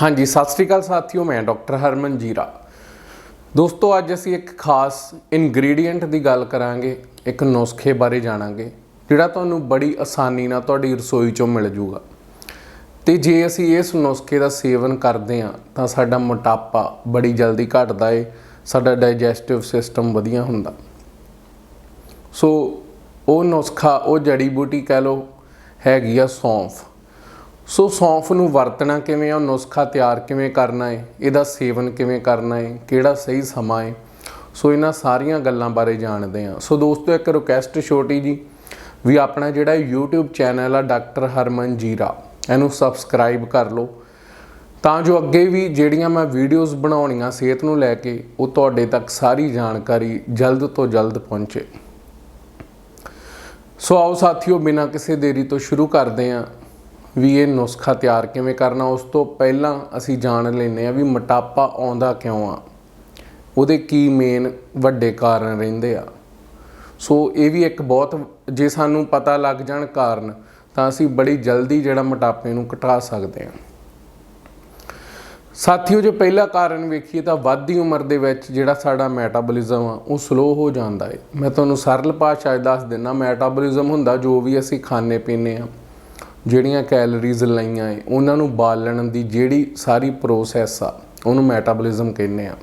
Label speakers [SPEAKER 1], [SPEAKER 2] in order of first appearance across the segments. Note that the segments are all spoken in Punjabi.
[SPEAKER 1] ਹਾਂਜੀ, ਸਤਿ ਸ੍ਰੀ ਅਕਾਲ ਸਾਥੀਓ, ਮੈਂ ਡਾਕਟਰ ਹਰਮਨ ਜੀਰਾ। ਦੋਸਤੋ, ਅੱਜ ਅਸੀਂ ਇੱਕ ਖਾਸ ਇਨਗਰੀਡੀਅੰਟ ਦੀ ਗੱਲ ਕਰਾਂਗੇ, ਇੱਕ ਨੁਸਖੇ ਬਾਰੇ ਜਾਣਾਂਗੇ, ਜਿਹੜਾ ਤੁਹਾਨੂੰ ਬੜੀ ਆਸਾਨੀ ਨਾਲ ਤੁਹਾਡੀ ਰਸੋਈ ਚੋਂ ਮਿਲ ਜੂਗਾ। ਤੇ ਜੇ ਅਸੀਂ ਇਸ ਨੁਸਖੇ ਦਾ ਸੇਵਨ ਕਰਦੇ ਹਾਂ, ਤਾਂ ਸਾਡਾ ਮੋਟਾਪਾ ਬੜੀ ਜਲਦੀ ਘਟਦਾ ਏ, ਸਾਡਾ ਡਾਈਜੈਸਟਿਵ ਸਿਸਟਮ ਵਧੀਆ ਹੁੰਦਾ। ਸੋ, ਉਹ ਨੁਸਖਾ, ਉਹ ਜੜੀ ਬੂਟੀ ਕਹਿ ਲਓ, ਹੈਗੀ ਆ ਸੌਂਫ। ਸੋ ਸੌਂਫ ਨੂੰ ਵਰਤਣਾ ਕਿਵੇਂ ਆ? ਉਹ ਨੁਸਖਾ ਤਿਆਰ ਕਿਵੇਂ ਕਰਨਾ ਹੈ ਇਹਦਾ ਸੇਵਨ ਕਿਵੇਂ ਕਰਨਾ ਹੈ ਕਿਹੜਾ ਸਹੀ ਸਮਾਂ ਹੈ ਸੋ ਇਹਨਾਂ ਸਾਰੀਆਂ ਗੱਲਾਂ ਬਾਰੇ ਜਾਣਦੇ ਹਾਂ। ਸੋ ਦੋਸਤੋ, ਇੱਕ ਰਿਕੁਐਸਟ ਛੋਟੀ ਜੀ ਵੀ ਆਪਣਾ ਜਿਹੜਾ YouTube ਚੈਨਲ ਆ ਡਾਕਟਰ ਹਰਮਨ ਜੀਰਾ, ਇਹਨੂੰ ਸਬਸਕ੍ਰਾਈਬ ਕਰ ਲਓ। ਤਾਂ ਜੋ ਅੱਗੇ ਵੀ ਜਿਹੜੀਆਂ ਮੈਂ ਵੀਡੀਓਜ਼ ਬਣਾਉਣੀਆਂ ਸਿਹਤ ਨੂੰ ਲੈ ਕੇ, ਉਹ ਤੁਹਾਡੇ ਤੱਕ ਸਾਰੀ ਜਾਣਕਾਰੀ ਜਲਦ ਤੋਂ ਜਲਦ ਪਹੁੰਚੇ। ਸੋ ਆਓ ਸਾਥੀਓ, ਬਿਨਾਂ ਕਿਸੇ ਦੇਰੀ ਤੋਂ ਸ਼ੁਰੂ ਕਰਦੇ ਹਾਂ। ਵੀ ਇਹ ਨੁਸਖਾ ਤਿਆਰ ਕਿਵੇਂ ਕਰਨਾ, ਉਸ ਤੋਂ ਪਹਿਲਾਂ ਅਸੀਂ ਜਾਣ ਲੈਂਦੇ ਆ ਵੀ ਮੋਟਾਪਾ ਆਉਂਦਾ ਕਿਉਂ ਆ। ਉਹਦੇ ਕੀ ਮੇਨ ਵੱਡੇ ਕਾਰਨ ਰਹਿੰਦੇ ਆ। ਸੋ ਇਹ ਵੀ ਇੱਕ ਬਹੁਤ, ਜੇ ਸਾਨੂੰ ਪਤਾ ਲੱਗ ਜਾਣ ਕਾਰਨ, ਤਾਂ ਅਸੀਂ ਬੜੀ ਜਲਦੀ ਜਿਹੜਾ ਮੋਟਾਪੇ ਨੂੰ ਘਟਾ ਸਕਦੇ ਹਾਂ। ਸਾਥੀਓ, ਜੇ ਪਹਿਲਾ ਕਾਰਨ ਵੇਖੀਏ ਤਾਂ ਵੱਧਦੀ ਉਮਰ ਦੇ ਵਿੱਚ ਜਿਹੜਾ ਸਾਡਾ ਮੈਟਾਬੋਲਿਜ਼ਮ ਆ, ਉਹ ਸਲੋ ਹੋ ਜਾਂਦਾ ਹੈ ਮੈਂ ਤੁਹਾਨੂੰ ਸਰਲ ਭਾਸ਼ਾ 'ਚ ਦੱਸ ਦਿੰਦਾ ਮੈਟਾਬੋਲਿਜ਼ਮ ਹੁੰਦਾ ਜੋ ਵੀ ਅਸੀਂ ਖਾਣੇ ਪੀਂਦੇ ਆ ਜਿਹੜੀਆਂ ਕੈਲਰੀਜ਼ ਲਈਆਂ ਏ, ਉਹਨਾਂ ਨੂੰ ਬਾਲਣ ਦੀ ਜਿਹੜੀ ਸਾਰੀ ਪ੍ਰੋਸੈਸ ਆ, ਉਹਨੂੰ ਮੈਟਾਬੋਲਿਜ਼ਮ ਕਹਿੰਦੇ ਆ।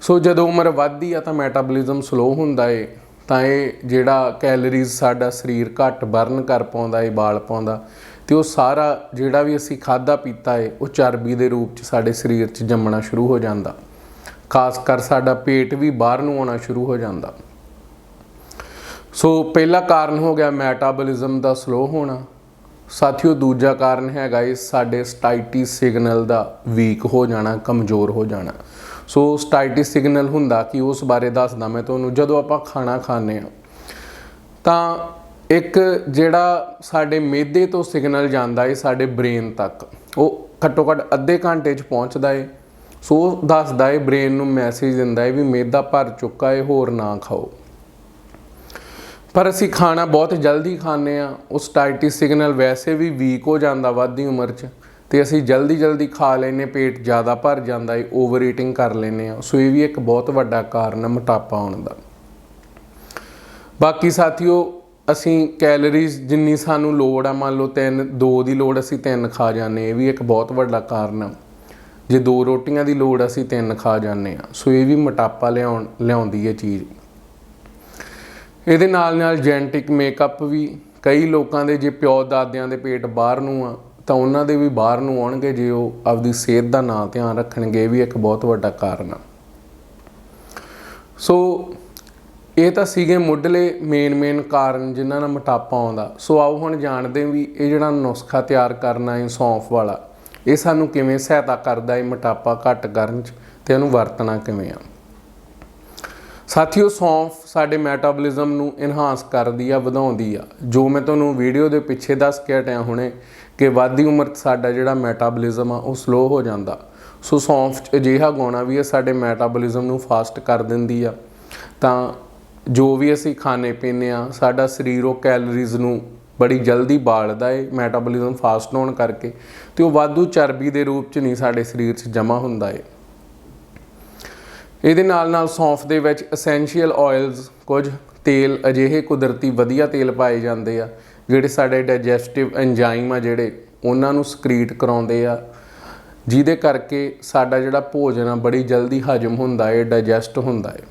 [SPEAKER 1] ਸੋ ਜਦੋਂ ਉਮਰ ਵੱਧਦੀ ਆ ਤਾਂ ਮੈਟਾਬੋਲਿਜ਼ਮ ਸਲੋ ਹੁੰਦਾ ਏ, ਤਾਂ ਇਹ ਜਿਹੜਾ ਕੈਲਰੀਜ਼ ਸਾਡਾ ਸਰੀਰ ਘੱਟ ਬਰਨ ਕਰ ਪਾਉਂਦਾ ਏ, ਬਾਲ ਪਾਉਂਦਾ, ਤੇ ਉਹ ਸਾਰਾ ਜਿਹੜਾ ਵੀ ਅਸੀਂ ਖਾਦਾ ਪੀਤਾ ਏ, ਉਹ ਚਰਬੀ ਦੇ ਰੂਪ 'ਚ ਸਾਡੇ ਸਰੀਰ 'ਚ ਜੰਮਣਾ ਸ਼ੁਰੂ ਹੋ ਜਾਂਦਾ। ਖਾਸ ਕਰ ਸਾਡਾ ਪੇਟ ਵੀ ਬਾਹਰ ਨੂੰ ਆਉਣਾ ਸ਼ੁਰੂ ਹੋ ਜਾਂਦਾ। ਸੋ ਪਹਿਲਾ ਕਾਰਨ ਹੋ ਗਿਆ ਮੈਟਾਬੋਲਿਜ਼ਮ ਦਾ ਸਲੋ ਹੋਣਾ। ਸਾਥੀਓ, ਦੂਜਾ ਕਾਰਨ ਹੈਗਾ ਇਹ ਸਾਡੇ ਸਟਾਈਟਿਸ ਸਿਗਨਲ ਦਾ ਵੀਕ ਹੋ ਜਾਣਾ, ਕਮਜ਼ੋਰ ਹੋ ਜਾਣਾ। ਸੋ ਸਟਾਈਟਿਸ ਸਿਗਨਲ ਹੁੰਦਾ ਕਿ ਉਸ ਬਾਰੇ ਦੱਸਦਾ ਮੈਂ ਤੁਹਾਨੂੰ, ਜਦੋਂ ਆਪਾਂ ਖਾਣਾ ਖਾਂਦੇ ਆ ਤਾਂ ਇੱਕ ਜਿਹੜਾ ਸਾਡੇ ਮਿਹਦੇ ਤੋਂ ਸਿਗਨਲ ਜਾਂਦਾ ਹੈ ਸਾਡੇ ਬ੍ਰੇਨ ਤੱਕ, ਉਹ ਘੱਟੋ ਘੱਟ ਅੱਧੇ ਘੰਟੇ 'ਚ ਪਹੁੰਚਦਾ ਹੈ ਸੋ ਉਹ ਦੱਸਦਾ ਹੈ ਬ੍ਰੇਨ ਨੂੰ ਮੈਸੇਜ ਦਿੰਦਾ ਹੈ ਵੀ ਮਿਹਦਾ ਭਰ ਚੁੱਕਾ ਹੈ ਹੋਰ ਨਾ ਖਾਓ। ਪਰ ਅਸੀਂ ਖਾਣਾ ਬਹੁਤ ਜਲਦੀ ਖਾਂਦੇ ਆ ਉਸ ਸਟਾਈਟੀ ਸਿਗਨਲ ਵੈਸੇ ਵੀ ਵੀਕ ਹੋ ਜਾਂਦਾ ਵੱਧਦੀ ਉਮਰ 'ਚ। ਤੇ ਅਸੀਂ ਜਲਦੀ ਜਲਦੀ ਖਾ ਲੈਨੇ ਪੇਟ ਜ਼ਿਆਦਾ ਭਰ ਜਾਂਦਾ ਏ ਓਵਰ ਈਟਿੰਗ ਕਰ ਲੈਨੇ ਆ ਸੋ ਇਹ ਵੀ ਇੱਕ ਬਹੁਤ ਵੱਡਾ ਕਾਰਨ ਹੈ ਮੋਟਾਪਾ ਆਉਣ ਦਾ। ਬਾਕੀ ਸਾਥੀਓ, ਅਸੀਂ ਕੈਲਰੀਜ਼ ਜਿੰਨੀ ਸਾਨੂੰ ਲੋੜ ਆ, ਮੰਨ ਲਓ 3 2 ਦੀ ਲੋੜ ਅਸੀਂ 3 ਖਾ ਜਾਂਦੇ ਇਹ ਵੀ ਇੱਕ ਬਹੁਤ ਵੱਡਾ ਕਾਰਨ ਆ। ਜੇ ਦੋ ਰੋਟੀਆਂ ਦੀ ਲੋੜ ਅਸੀਂ 3 ਖਾ ਜਾਂਦੇ ਆ ਸੋ ਇਹ ਵੀ ਮੋਟਾਪਾ ਲਿਆਉਣ, ਲਿਆਉਂਦੀ ਹੈ ਚੀਜ਼। ਇਹਦੇ ਨਾਲ ਨਾਲ ਜੈਨਟਿਕ ਮੇਕਅਪ ਵੀ ਕਈ ਲੋਕਾਂ ਦੇ ਜੇ ਪਿਓ ਦਾਦਿਆਂ ਦੇ ਪੇਟ ਬਾਹਰ ਨੂੰ ਆ, ਤਾਂ ਉਹਨਾਂ ਦੇ ਵੀ ਬਾਹਰ ਨੂੰ ਆਉਣਗੇ ਜੇ ਉਹ ਆਪਦੀ ਸਿਹਤ ਦਾ ਨਾਂ ਧਿਆਨ ਰੱਖਣਗੇ, ਇਹ ਵੀ ਇੱਕ ਬਹੁਤ ਵੱਡਾ ਕਾਰਨ ਆ। ਸੋ ਇਹ ਤਾਂ ਸੀਗੇ ਮੁੱਢਲੇ ਮੇਨ ਮੇਨ ਕਾਰਨ ਜਿਨ੍ਹਾਂ ਨਾਲ ਮੋਟਾਪਾ ਆਉਂਦਾ। ਸੋ ਆਓ ਹੁਣ ਜਾਣਦੇ ਵੀ ਇਹ ਜਿਹੜਾ ਨੁਸਖਾ ਤਿਆਰ ਕਰਨਾ ਹੈ ਸੌਂਫ ਵਾਲਾ, ਇਹ ਸਾਨੂੰ ਕਿਵੇਂ ਸਹਾਇਤਾ ਕਰਦਾ ਹੈ ਮੋਟਾਪਾ ਘੱਟ ਕਰਨ ਚ ਤੇ ਇਹਨੂੰ ਵਰਤਣਾ ਕਿਵੇਂ ਆ। ਸਾਥੀਓ, ਸੌਂਫ ਸਾਡੇ ਮੈਟਾਬੋਲਿਜ਼ਮ ਨੂੰ ਇਨਹਾਂਸ ਕਰਦੀ ਆ, ਵਧਾਉਂਦੀ ਆ। ਜੋ ਮੈਂ ਤੁਹਾਨੂੰ ਵੀਡੀਓ ਦੇ ਪਿੱਛੇ ਦੱਸ ਕੇ ਹਟਿਆ ਹੁਣੇ ਕਿ ਵਾਧੀ ਉਮਰ 'ਚ ਸਾਡਾ ਜਿਹੜਾ ਮੈਟਾਬੋਲਿਜ਼ਮ ਆ, ਉਹ ਸਲੋ ਹੋ ਜਾਂਦਾ। ਸੋ ਸੌਂਫ 'ਚ ਅਜਿਹਾ ਗੁਣ ਵੀ ਆ, ਸਾਡੇ ਮੈਟਾਬੋਲਿਜ਼ਮ ਨੂੰ ਫਾਸਟ ਕਰ ਦਿੰਦੀ ਆ। ਤਾਂ ਜੋ ਵੀ ਅਸੀਂ ਖਾਣੇ ਪੀਂਦੇ ਆ, ਸਾਡਾ ਸਰੀਰ ਉਹ ਕੈਲਰੀਜ਼ ਨੂੰ ਬੜੀ ਜਲਦੀ ਬਾਲਦਾ ਏ, ਮੈਟਾਬੋਲਿਜ਼ਮ ਫਾਸਟ ਹੋਣ ਕਰਕੇ ਤੇ ਉਹ ਵਾਧੂ ਚਰਬੀ ਦੇ ਰੂਪ 'ਚ ਨਹੀਂ ਸਾਡੇ ਸਰੀਰ 'ਚ ਜਮ੍ਹਾਂ ਹੁੰਦਾ ਏ। ਇਹਦੇ ਨਾਲ ਨਾਲ ਸੌਂਫ ਦੇ ਵਿੱਚ ਐਸੈਂਸ਼ੀਅਲ ਆਇਲਸ ਕੁਝ ਤੇਲ, ਅਜਿਹੇ ਕੁਦਰਤੀ ਵਧੀਆ ਤੇਲ ਪਾਏ ਜਾਂਦੇ ਆ, ਜਿਹੜੇ ਸਾਡੇ ਡਾਈਜੈਸਟਿਵ ਐਂਜ਼ਾਈਮ ਆ ਜਿਹੜੇ ਉਹਨਾਂ ਨੂੰ ਸਕਰੀਟ ਕਰਾਉਂਦੇ ਆ, ਜਿਹਦੇ ਕਰਕੇ ਸਾਡਾ ਜਿਹੜਾ ਭੋਜਨ ਆ ਬੜੀ ਜਲਦੀ ਹਜਮ ਹੁੰਦਾ ਏ ਡਾਈਜੈਸਟ ਹੁੰਦਾ ਏ।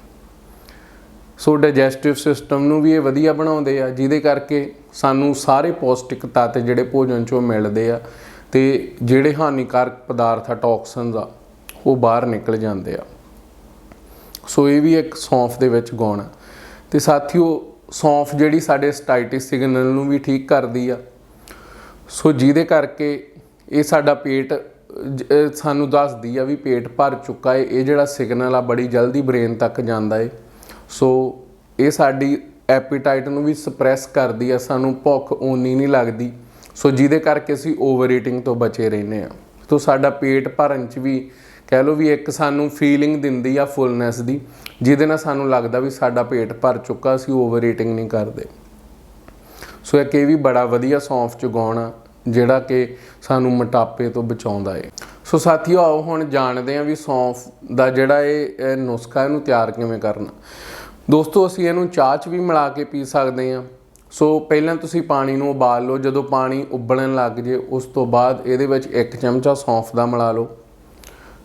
[SPEAKER 1] ਸੋ ਡਾਈਜੈਸਟਿਵ ਸਿਸਟਮ ਨੂੰ ਵੀ ਇਹ ਵਧੀਆ ਬਣਾਉਂਦੇ ਆ, ਜਿਹਦੇ ਕਰਕੇ ਸਾਨੂੰ ਸਾਰੇ ਪੌਸ਼ਟਿਕ ਤੱਤ ਜਿਹੜੇ ਭੋਜਨ ਚੋਂ ਮਿਲਦੇ ਆ ਤੇ ਜਿਹੜੇ ਹਾਨੀਕਾਰਕ ਪਦਾਰਥ ਆ ਟੌਕਸਿਨਸ ਆ, ਉਹ ਬਾਹਰ ਨਿਕਲ ਜਾਂਦੇ ਆ। ਸੋ ਇਹ ਵੀ ਇੱਕ ਸੌਂਫ ਦੇ ਵਿੱਚ ਗੁਣ ਆ। ਤੇ ਸਾਥੀਓ, ਸੌਂਫ ਜਿਹੜੀ ਸਾਡੇ ਸਟਾਈਟਿਸ ਸਿਗਨਲ ਨੂੰ ਵੀ ਠੀਕ ਕਰਦੀ ਆ। ਸੋ ਜਿਹਦੇ ਕਰਕੇ ਇਹ ਸਾਡਾ ਪੇਟ ਸਾਨੂੰ ਦੱਸਦੀ ਆ ਵੀ ਪੇਟ ਭਰ ਚੁੱਕਾ ਏ। ਇਹ ਜਿਹੜਾ ਸਿਗਨਲ ਆ, ਬੜੀ ਜਲਦੀ ਬ੍ਰੇਨ ਤੱਕ ਜਾਂਦਾ ਏ। ਸੋ ਇਹ ਸਾਡੀ ਐਪੀਟਾਈਟ ਨੂੰ ਵੀ ਸਪਰੈਸ ਕਰਦੀ ਆ, ਸਾਨੂੰ ਭੁੱਖ ਓਨੀ ਨਹੀਂ ਲੱਗਦੀ। ਸੋ ਜਿਹਦੇ ਕਰਕੇ ਅਸੀਂ ਓਵਰ ਈਟਿੰਗ ਤੋਂ ਬਚੇ ਰਹਿੰਦੇ ਆ। ਤੋ ਸਾਡਾ ਪੇਟ ਭਰਨ ਚ ਵੀ ਕਹਿ ਲਓ ਵੀ ਇੱਕ ਸਾਨੂੰ ਫੀਲਿੰਗ ਦਿੰਦੀ ਆ ਫੁੱਲਨੈਸ ਦੀ, ਜਿਹਦੇ ਨਾਲ ਸਾਨੂੰ ਲੱਗਦਾ ਵੀ ਸਾਡਾ ਪੇਟ ਭਰ ਚੁੱਕਾ, ਅਸੀਂ ਓਵਰ ਈਟਿੰਗ ਨਹੀਂ ਕਰਦੇ। ਸੋ ਇੱਕ ਇਹ ਵੀ ਬੜਾ ਵਧੀਆ ਸੌਂਫ ਚੁਗਾਉਣਾ ਜਿਹੜਾ ਕਿ ਸਾਨੂੰ ਮੋਟਾਪੇ ਤੋਂ ਬਚਾਉਂਦਾ ਏ। ਸੋ ਸਾਥੀਓ, ਆਓ ਹੁਣ ਜਾਣਦੇ ਹਾਂ ਵੀ ਸੌਂਫ ਦਾ ਜਿਹੜਾ ਇਹ ਇਹ ਨੁਸਖਾ ਇਹਨੂੰ ਤਿਆਰ ਕਿਵੇਂ ਕਰਨਾ। ਦੋਸਤੋ, ਅਸੀਂ ਇਹਨੂੰ ਚਾਹ 'ਚ ਵੀ ਮਿਲਾ ਕੇ ਪੀ ਸਕਦੇ ਹਾਂ। ਸੋ ਪਹਿਲਾਂ ਤੁਸੀਂ ਪਾਣੀ ਨੂੰ ਉਬਾਲ ਲਓ, ਜਦੋਂ ਪਾਣੀ ਉਬਲਣ ਲੱਗ ਜੇ, ਉਸ ਤੋਂ ਬਾਅਦ ਇਹਦੇ ਵਿੱਚ ਇੱਕ ਚਮਚਾ ਸੌਂਫ ਦਾ ਮਿਲਾ ਲਓ।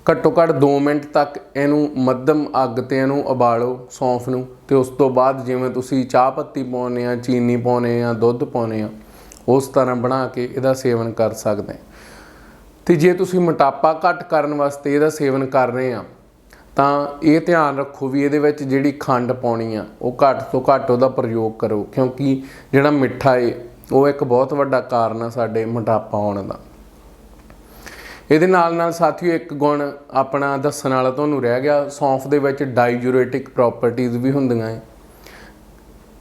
[SPEAKER 1] ਘੱਟੋ ਘੱਟ 2 ਮਿੰਟ ਤੱਕ ਇਹਨੂੰ ਮੱਧਮ ਅੱਗ ਤੇ ਇਹਨੂੰ ਉਬਾਲੋ ਸੌਂਫ ਨੂੰ ਤੇ ਉਸ ਤੋਂ ਬਾਅਦ ਜਿਵੇਂ ਤੁਸੀਂ ਚਾਹ ਪੱਤੀ ਪਾਉਨੇ ਆ, ਚੀਨੀ ਪਾਉਨੇ ਆ, ਦੁੱਧ ਪਾਉਨੇ ਆ, ਉਸ ਤਰ੍ਹਾਂ ਬਣਾ ਕੇ ਇਹਦਾ ਸੇਵਨ ਕਰ ਸਕਦੇ ਆ। ਤੇ ਜੇ ਤੁਸੀਂ ਮੋਟਾਪਾ ਘੱਟ ਕਰਨ ਵਾਸਤੇ ਇਹਦਾ ਸੇਵਨ ਕਰ ਰਹੇ ਆ, ਤਾਂ ਇਹ ਧਿਆਨ ਰੱਖੋ ਵੀ ਇਹਦੇ ਵਿੱਚ ਜਿਹੜੀ ਖੰਡ ਪਾਉਣੀ ਆ, ਉਹ ਘੱਟ ਤੋਂ ਘੱਟ ਉਹਦਾ ਪ੍ਰਯੋਗ ਕਰੋ, ਕਿਉਂਕਿ ਜਿਹੜਾ ਮਿੱਠਾ ਏ, ਉਹ ਇੱਕ ਬਹੁਤ ਵੱਡਾ ਕਾਰਨ ਆ ਸਾਡੇ ਮੋਟਾਪਾ ਆਉਣ ਦਾ। ਇਹਦੇ ਨਾਲ ਨਾਲ ਸਾਥੀਓ, ਇੱਕ ਗੁਣ ਆਪਣਾ ਦੱਸਣ ਵਾਲਾ ਤੁਹਾਨੂੰ ਰਹਿ ਗਿਆ, ਸੌਂਫ ਦੇ ਵਿੱਚ ਡਾਈਜੂਰੇਟਿਕ ਪ੍ਰੋਪਰਟੀਆਂ ਵੀ ਹੁੰਦੀਆਂ ਹੈ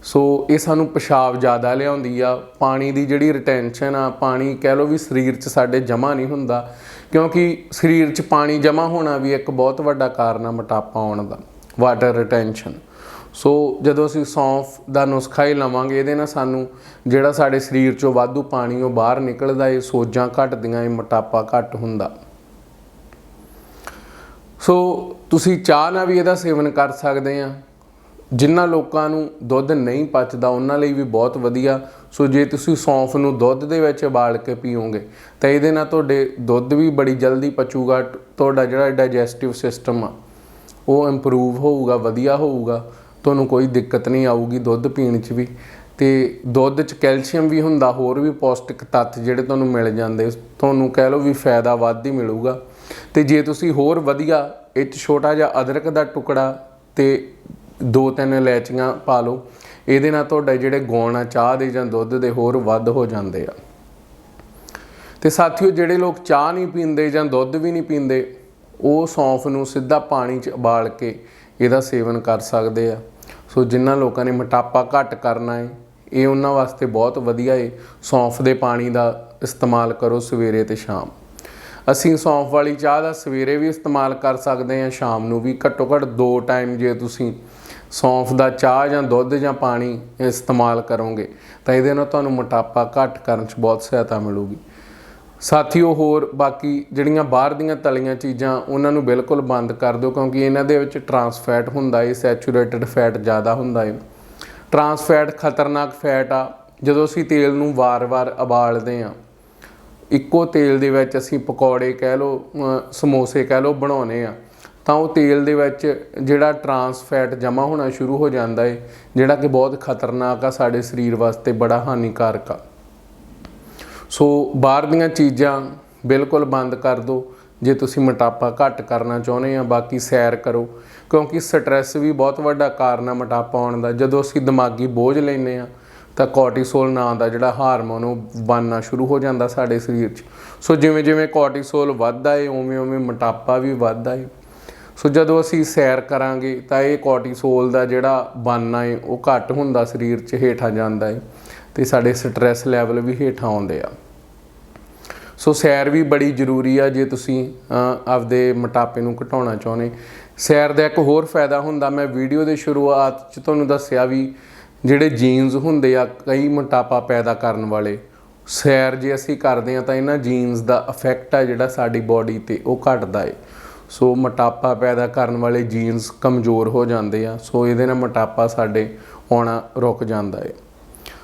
[SPEAKER 1] ਸੋ ਇਹ ਸਾਨੂੰ ਪਿਸ਼ਾਬ ਜ਼ਿਆਦਾ ਲਿਆਉਂਦੀ ਆ, ਪਾਣੀ ਦੀ ਜਿਹੜੀ ਰਿਟੈਂਸ਼ਨ ਆ, ਪਾਣੀ ਕਹਿ ਲਓ ਵੀ ਸਰੀਰ 'ਚ ਸਾਡੇ ਜਮਾ ਨਹੀਂ ਹੁੰਦਾ, ਕਿਉਂਕਿ ਸਰੀਰ 'ਚ ਪਾਣੀ ਜਮਾ ਹੋਣਾ ਵੀ ਇੱਕ ਬਹੁਤ ਵੱਡਾ ਕਾਰਨ ਆ ਮੋਟਾਪਾ ਆਉਣ ਦਾ ਵਾਟਰ ਰਿਟੈਂਸ਼ਨ ਸੋ ਜਦੋਂ ਅਸੀਂ ਸੌਂਫ ਦਾ ਨੁਸਖਾ ਹੀ ਲਵਾਂਗੇ, ਇਹਦੇ ਨਾਲ ਸਾਨੂੰ ਜਿਹੜਾ ਸਾਡੇ ਸਰੀਰ 'ਚੋਂ ਵਾਧੂ ਪਾਣੀ, ਉਹ ਬਾਹਰ ਨਿਕਲਦਾ ਏ ਸੋਜਾਂ ਘਟਦੀਆਂ ਏ ਮੋਟਾਪਾ ਘੱਟ ਹੁੰਦਾ। ਸੋ ਤੁਸੀਂ ਚਾਹ ਨਾਲ ਵੀ ਇਹਦਾ ਸੇਵਨ ਕਰ ਸਕਦੇ ਆ। ਜਿਨ੍ਹਾਂ ਲੋਕਾਂ ਨੂੰ ਦੁੱਧ ਨਹੀਂ ਪਚਦਾ, ਉਹਨਾਂ ਲਈ ਵੀ ਬਹੁਤ ਵਧੀਆ। ਸੋ ਜੇ ਤੁਸੀਂ ਸੌਂਫ ਨੂੰ ਦੁੱਧ ਦੇ ਵਿੱਚ ਉਬਾਲ ਕੇ ਪੀਓਗੇ, ਤਾਂ ਇਹਦੇ ਨਾਲ ਤੁਹਾਡੇ ਦੁੱਧ ਵੀ ਬੜੀ ਜਲਦੀ ਪਚੂਗਾ, ਤੁਹਾਡਾ ਜਿਹੜਾ ਡਾਈਜੈਸਟਿਵ ਸਿਸਟਮ ਆ, ਉਹ ਇੰਪਰੂਵ ਹੋਊਗਾ, ਵਧੀਆ ਹੋਊਗਾ। ਤੁਹਾਨੂੰ ਕੋਈ ਦਿੱਕਤ ਨਹੀਂ ਆਊਗੀ ਦੁੱਧ ਪੀਣ 'ਚ ਵੀ। ਤੇ ਦੁੱਧ 'ਚ ਕੈਲਸ਼ੀਅਮ ਵੀ ਹੁੰਦਾ, ਹੋਰ ਵੀ ਪੌਸ਼ਟਿਕ ਤੱਤ ਜਿਹੜੇ ਤੁਹਾਨੂੰ ਮਿਲ ਜਾਂਦੇ, ਤੁਹਾਨੂੰ ਕਹਿ ਲਓ ਵੀ ਫਾਇਦਾ ਵੱਧ ਹੀ ਮਿਲੂਗਾ। ਤੇ ਜੇ ਤੁਸੀਂ ਹੋਰ ਵਧੀਆ, ਇਹ 'ਚ ਛੋਟਾ ਜਿਹਾ ਅਦਰਕ ਦਾ ਟੁਕੜਾ ਤੇ ਦੋ ਤਿੰਨ ਇਲਾਇਚੀਆਂ ਪਾ ਲਓ, ਇਹਦੇ ਨਾਲ ਤੁਹਾਡੇ ਜਿਹੜੇ ਗੁਣ ਆ, ਚਾਹ ਦੇ ਜਾਂ ਦੁੱਧ ਦੇ ਹੋਰ ਵੱਧ ਹੋ ਜਾਂਦੇ ਆ। ਤੇ ਸਾਥੀਓ, ਜਿਹੜੇ ਲੋਕ ਚਾਹ ਨਹੀਂ ਪੀਂਦੇ ਜਾਂ ਦੁੱਧ ਵੀ ਨਹੀਂ ਪੀਂਦੇ, ਉਹ ਸੌਂਫ ਨੂੰ ਸਿੱਧਾ ਪਾਣੀ 'ਚ ਉਬਾਲ ਕੇ ਇਹਦਾ ਸੇਵਨ ਕਰ ਸਕਦੇ ਆ। ਸੋ ਜਿਨ੍ਹਾਂ ਲੋਕਾਂ ਨੇ ਮੋਟਾਪਾ ਘੱਟ ਕਰਨਾ ਹੈ ਇਹ ਉਹਨਾਂ ਵਾਸਤੇ ਬਹੁਤ ਵਧੀਆ ਏ। ਸੌਂਫ ਦੇ ਪਾਣੀ ਦਾ ਇਸਤੇਮਾਲ ਕਰੋ ਸਵੇਰੇ ਤੇ ਸ਼ਾਮ। ਅਸੀਂ ਸੌਂਫ ਵਾਲੀ ਚਾਹ ਦਾ ਸਵੇਰੇ ਵੀ ਇਸਤੇਮਾਲ ਕਰ ਸਕਦੇ ਹਾਂ ਸ਼ਾਮ ਨੂੰ ਵੀ। ਘੱਟੋ ਘੱਟ ਦੋ ਟਾਈਮ ਜੇ ਤੁਸੀਂ ਸੌਂਫ ਦਾ ਚਾਹ ਜਾਂ ਦੁੱਧ ਜਾਂ ਪਾਣੀ ਇਸਤੇਮਾਲ ਕਰੋਗੇ, ਤਾਂ ਇਹਦੇ ਨਾਲ ਤੁਹਾਨੂੰ ਮੋਟਾਪਾ ਘੱਟ ਕਰਨ 'ਚ ਬਹੁਤ ਸਹਾਇਤਾ ਮਿਲੂਗੀ। ਸਾਥੀਓ ਹੋਰ ਬਾਕੀ ਜਿਹੜੀਆਂ ਬਾਹਰ ਦੀਆਂ ਤਲੀਆਂ ਚੀਜ਼ਾਂ ਉਹਨਾਂ ਨੂੰ ਬਿਲਕੁਲ ਬੰਦ ਕਰ ਦਿਓ ਕਿਉਂਕਿ ਇਹਨਾਂ ਦੇ ਵਿੱਚ ਟਰਾਂਸ ਫੈਟ ਹੁੰਦਾ ਏ ਸੈਚੂਰੇਟਡ ਫੈਟ ਜ਼ਿਆਦਾ ਹੁੰਦਾ ਏ। ਟਰਾਂਸ ਫੈਟ ਖਤਰਨਾਕ ਫੈਟ ਆ, ਜਦੋਂ ਅਸੀਂ ਤੇਲ ਨੂੰ ਵਾਰ-ਵਾਰ ਉਬਾਲਦੇ ਆ ਇੱਕੋ ਤੇਲ ਦੇ ਵਿੱਚ ਅਸੀਂ ਪਕੌੜੇ ਕਹਿ ਲਓ ਸਮੋਸੇ ਕਹਿ ਲਓ ਬਣਾਉਨੇ ਆ ਤਾਂ ਉਹ ਤੇਲ ਦੇ ਵਿੱਚ ਜਿਹੜਾ ਟਰਾਂਸ ਫੈਟ ਜਮਾ ਹੋਣਾ ਸ਼ੁਰੂ ਹੋ ਜਾਂਦਾ ਏ, ਜਿਹੜਾ ਕਿ ਬਹੁਤ ਖਤਰਨਾਕ ਆ, ਸਾਡੇ ਸਰੀਰ ਵਾਸਤੇ ਬੜਾ ਹਾਨੀਕਾਰਕ ਆ। ਸੋ ਬਾਹਰ ਦੀਆਂ ਚੀਜ਼ਾਂ ਬਿਲਕੁਲ ਬੰਦ ਕਰ ਦਿਓ। ਜੇ ਤੁਸੀਂ ਮੋਟਾਪਾ ਘੱਟ ਕਰਨਾ ਚਾਹੁੰਦੇ ਆ, ਬਾਕੀ ਸੈਰ ਕਰੋ, ਕਿਉਂਕਿ ਸਟ੍ਰੈਸ ਵੀ ਬਹੁਤ ਵੱਡਾ ਕਾਰਨ ਆ ਮੋਟਾਪਾ ਆਉਣ ਦਾ। ਜਦੋਂ ਅਸੀਂ ਦਿਮਾਗੀ ਬੋਝ ਲੈਨੇ ਆ, ਤਾਂ ਕੋਰਟੀਸੋਲ ਨਾਂ ਦਾ ਜਿਹੜਾ ਹਾਰਮੋਨ ਉਹ ਬਣਨਾ ਸ਼ੁਰੂ ਹੋ ਜਾਂਦਾ ਸਾਡੇ ਸਰੀਰ 'ਚ। ਸੋ ਜਿਵੇਂ ਜਿਵੇਂ ਕੋਰਟੀਸੋਲ ਵੱਧਦਾ ਏ ਉਵੇਂ ਉਵੇਂ ਮੋਟਾਪਾ ਵੀ ਵੱਧਦਾ ਏ ਸੋ ਜਦੋਂ ਅਸੀਂ ਸੈਰ ਕਰਾਂਗੇ, ਤਾਂ ਇਹ ਕੋਰਟੀਸੋਲ ਦਾ ਜਿਹੜਾ ਬਣਨਾ ਏ, ਉਹ ਘੱਟ ਹੁੰਦਾ ਸਰੀਰ 'ਚ, ਹੇਠਾਂ ਜਾਂਦਾ ਏ। ਤੇ ਸਾਡੇ ਸਟ੍ਰੈਸ ਲੈਵਲ ਵੀ ਹੇਠਾਂ ਆਉਂਦੇ ਆ। ਸੋ ਸੈਰ ਵੀ ਬੜੀ ਜ਼ਰੂਰੀ ਆ ਜੇ ਤੁਸੀਂ ਆਪਦੇ ਮੋਟਾਪੇ ਨੂੰ ਘਟਾਉਣਾ ਚਾਹੁੰਦੇ। ਸੈਰ ਦਾ ਇੱਕ ਹੋਰ ਫਾਇਦਾ ਹੁੰਦਾ, ਮੈਂ ਵੀਡੀਓ ਦੇ ਸ਼ੁਰੂਆਤ 'ਚ ਤੁਹਾਨੂੰ ਦੱਸਿਆ ਵੀ ਜਿਹੜੇ ਜੀਨਸ ਹੁੰਦੇ ਆ, ਕਈ ਮੋਟਾਪਾ ਪੈਦਾ ਕਰਨ ਵਾਲੇ, ਸੈਰ ਜੇ ਅਸੀਂ ਕਰਦੇ ਆ ਤਾਂ ਇਹਨਾਂ ਜੀਨਸ ਦਾ ਇਫੈਕਟ ਆ ਜਿਹੜਾ ਸਾਡੀ ਬਾਡੀ ਤੇ ਉਹ ਘਟਦਾ ਏ। ਸੋ ਮੋਟਾਪਾ ਪੈਦਾ ਕਰਨ ਵਾਲੇ ਜੀਨਸ ਕਮਜ਼ੋਰ ਹੋ ਜਾਂਦੇ ਆ ਸੋ ਇਹਦੇ ਨਾਲ ਮੋਟਾਪਾ ਸਾਡੇ ਆਉਣਾ ਰੁਕ ਜਾਂਦਾ ਏ।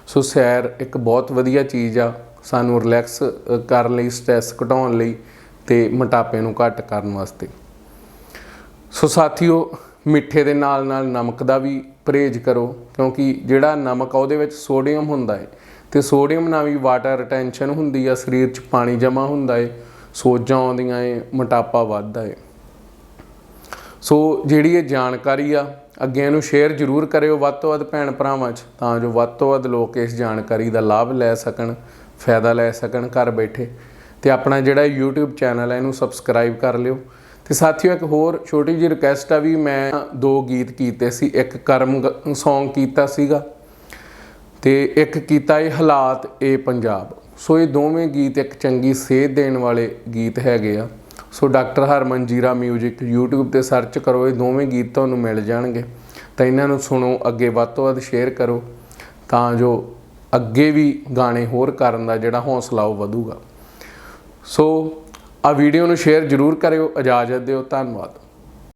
[SPEAKER 1] ਸੋ ਸੈਰ ਇੱਕ ਬਹੁਤ ਵਧੀਆ ਚੀਜ਼ ਆ। ਸਾਨੂੰ ਰਿਲੈਕਸ ਕਰਨ ਲਈ ਸਟ੍ਰੈਸ ਘਟਾਉਣ ਲਈ ਤੇ ਮੋਟਾਪੇ ਨੂੰ ਘੱਟ ਕਰਨ ਵਾਸਤੇ। ਸੋ ਸਾਥੀਓ, ਮਿੱਠੇ ਦੇ ਨਾਲ ਨਾਲ ਨਮਕ ਦਾ ਵੀ ਪਰਹੇਜ਼ ਕਰੋ, ਕਿਉਂਕਿ ਜਿਹੜਾ ਨਮਕ ਆ ਉਹਦੇ ਵਿੱਚ ਸੋਡੀਅਮ ਹੁੰਦਾ ਹੈ ਤੇ ਸੋਡੀਅਮ ਨਾਲ ਵੀ ਵਾਟਰ ਰਿਟੈਂਸ਼ਨ ਹੁੰਦੀ ਆ, ਸਰੀਰ 'ਚ ਪਾਣੀ ਜਮ੍ਹਾਂ ਹੁੰਦਾ ਹੈ ਸੋਜਾਂ ਆਉਂਦੀਆਂ ਏ, ਮੋਟਾਪਾ ਵੱਧਦਾ ਏ। ਸੋ ਜਿਹੜੀ ਇਹ ਜਾਣਕਾਰੀ ਆ ਅੱਗੇ ਨੂੰ ਸ਼ੇਅਰ ਜ਼ਰੂਰ ਕਰਿਓ ਵੱਧ ਤੋਂ ਵੱਧ ਭੈਣ ਭਰਾਵਾਂ 'ਚ, ਤਾਂ ਜੋ ਵੱਧ ਤੋਂ ਵੱਧ ਲੋਕ ਇਸ ਜਾਣਕਾਰੀ ਦਾ ਲਾਭ ਲੈ ਸਕਣ, ਫਾਇਦਾ ਲੈ ਸਕਣ ਘਰ ਬੈਠੇ। ਤੇ ਆਪਣਾ ਜਿਹੜਾ YouTube ਚੈਨਲ ਹੈ, ਇਹਨੂੰ ਸਬਸਕ੍ਰਾਈਬ ਕਰ ਲਿਓ। ਤੇ ਸਾਥੀਓ, ਇੱਕ ਹੋਰ ਛੋਟੀ ਜਿਹੀ ਰਿਕਵੈਸਟ ਆ ਵੀ ਮੈਂ ਦੋ ਗੀਤ ਕੀਤੇ ਸੀ, ਇੱਕ ਕਰਮ Song ਕੀਤਾ ਸੀਗਾ, ਤੇ ਇੱਕ ਕੀਤਾ ਇਹ ਹਾਲਾਤ ਇਹ ਪੰਜਾਬ। ਸੋ ਇਹ ਦੋਵੇਂ ਗੀਤ ਇੱਕ ਚੰਗੀ ਸੇਧ ਦੇਣ ਵਾਲੇ ਗੀਤ ਹੈਗੇ ਆ। ਸੋ ਡਾਕਟਰ ਹਰਮਨ ਜੀਰਾ 뮤직 YouTube ਤੇ ਸਰਚ ਕਰੋ, ਇਹ ਦੋਵੇਂ ਗੀਤ ਤੁਹਾਨੂੰ ਮਿਲ ਜਾਣਗੇ। ਤਾਂ ਇਹਨਾਂ ਨੂੰ ਸੁਣੋ, ਅੱਗੇ ਵੱਧ ਤੋਂ ਵੱਧ ਸ਼ੇਅਰ ਕਰੋ, ਤਾਂ ਜੋ ਅੱਗੇ ਵੀ ਗਾਣੇ ਹੋਰ ਕਰਨ ਦਾ ਜਿਹੜਾ ਹੌਸਲਾ ਉਹ ਵਧੂਗਾ। ਸੋ ਆ ਵੀਡੀਓ ਨੂੰ ਸ਼ੇਅਰ ਜ਼ਰੂਰ ਕਰਿਓ, ਇਜਾਜ਼ਤ ਦਿਓ, ਧੰਨਵਾਦ।